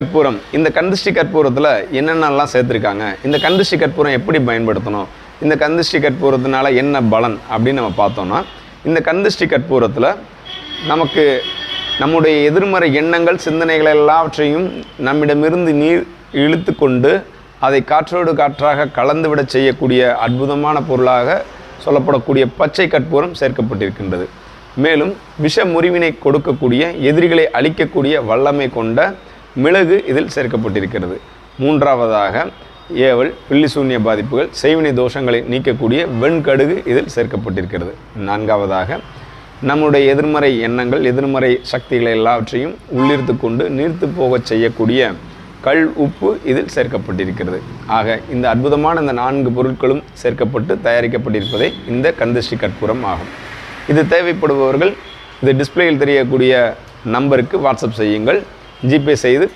கற்பூரம். இந்த கந்திஷ்டி கற்பூரத்தில் என்னென்னலாம் சேர்த்துருக்காங்க? இந்த கந்திஷ்டி கற்பூரம் எப்படி பயன்படுத்தணும்? இந்த கந்திஷ்டி கற்பூரத்தினால என்ன பலன் அப்படின்னு நம்ம பார்த்தோம்னா இந்த கந்திஷ்டி கற்பூரத்தில் நமக்கு நம்முடைய எதிர்மறை எண்ணங்கள் சிந்தனைகள் எல்லாவற்றையும் நம்மிடமிருந்து நீர் இழுத்து கொண்டு அதை காற்றோடு காற்றாக கலந்துவிட செய்யக்கூடிய அற்புதமான பொருளாக சொல்லப்படக்கூடிய பச்சை கற்பூரம் சேர்க்கப்பட்டிருக்கின்றது. மேலும் விஷ முறிவினை கொடுக்கக்கூடிய எதிரிகளை அழிக்கக்கூடிய வல்லமை கொண்ட மிளகு இதில் சேர்க்கப்பட்டிருக்கிறது. மூன்றாவதாக ஏவல் பில்லிசூன்ய பாதிப்புகள் செய்வினை தோஷங்களை நீக்கக்கூடிய வெண்கடுகு இதில் சேர்க்கப்பட்டிருக்கிறது. நான்காவதாக நம்முடைய எதிர்மறை எண்ணங்கள் எதிர்மறை சக்திகளை எல்லாவற்றையும் உள்ளிருத்து கொண்டு நீர்த்து போகச் செய்யக்கூடிய கல் உப்பு இதில் சேர்க்கப்பட்டிருக்கிறது. ஆக இந்த அற்புதமான இந்த நான்கு பொருட்களும் சேர்க்கப்பட்டு தயாரிக்கப்பட்டிருப்பதே இந்த கந்தஷ்டி கற்பூரம் ஆகும். இது தேவைப்படுபவர்கள் இது டிஸ்பிளேயில் தெரியக்கூடிய நம்பருக்கு வாட்ஸ்அப் செய்யுங்கள். ஜிபே செய்து